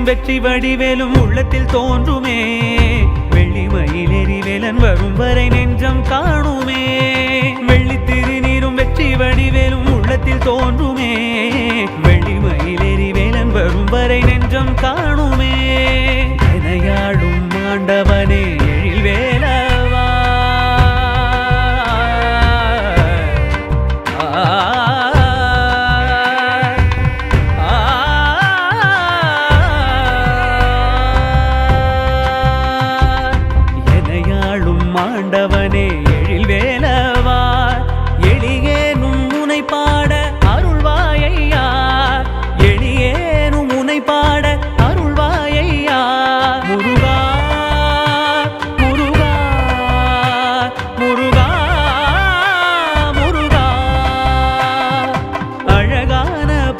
வெல்லும் வெற்றி வடிவேலும் உள்ளத்தில் தோன்றுமே. வெள்ளிமயில் எரிவேலன் வரும் வரை நெஞ்சம் காணுமே. வெள்ளி திருநீரும் வெற்றி வடிவேலும் உள்ளத்தில் தோன்றுமே.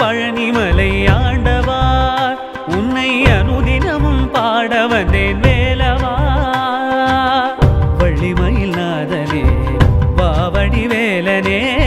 பழனிமலை ஆண்டவா உன்னை அனுதினமும் பாட வந்தேன் வேலவா. வள்ளிமயில் நாதனே வாவடி வேலனே.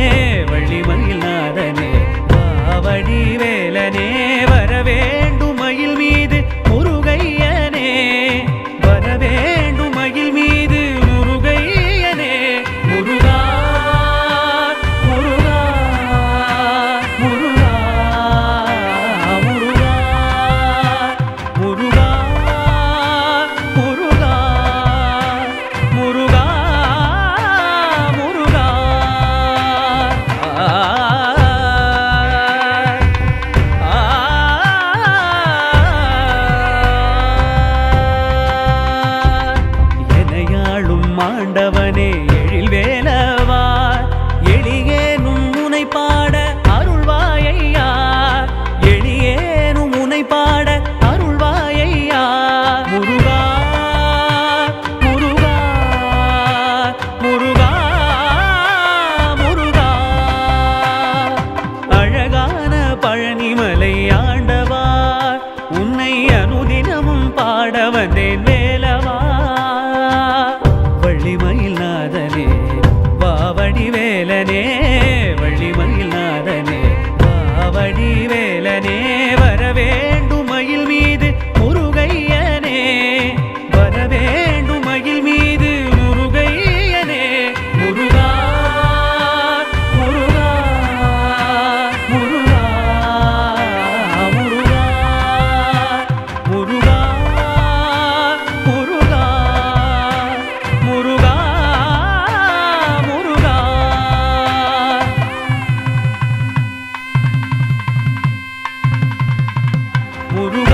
எனையாளும் எழில் வேலவா எளியேனும் முனை பாட அருள்வாயையா? எளியேனும் முனை பாட அருள்வாயையா? முருகா முருகா முருகா முருகா. அழகான பழனிமலை ஆண்டவா உன்னை அனுதினமும் பாட வந்தேன் வேலவா? পুরু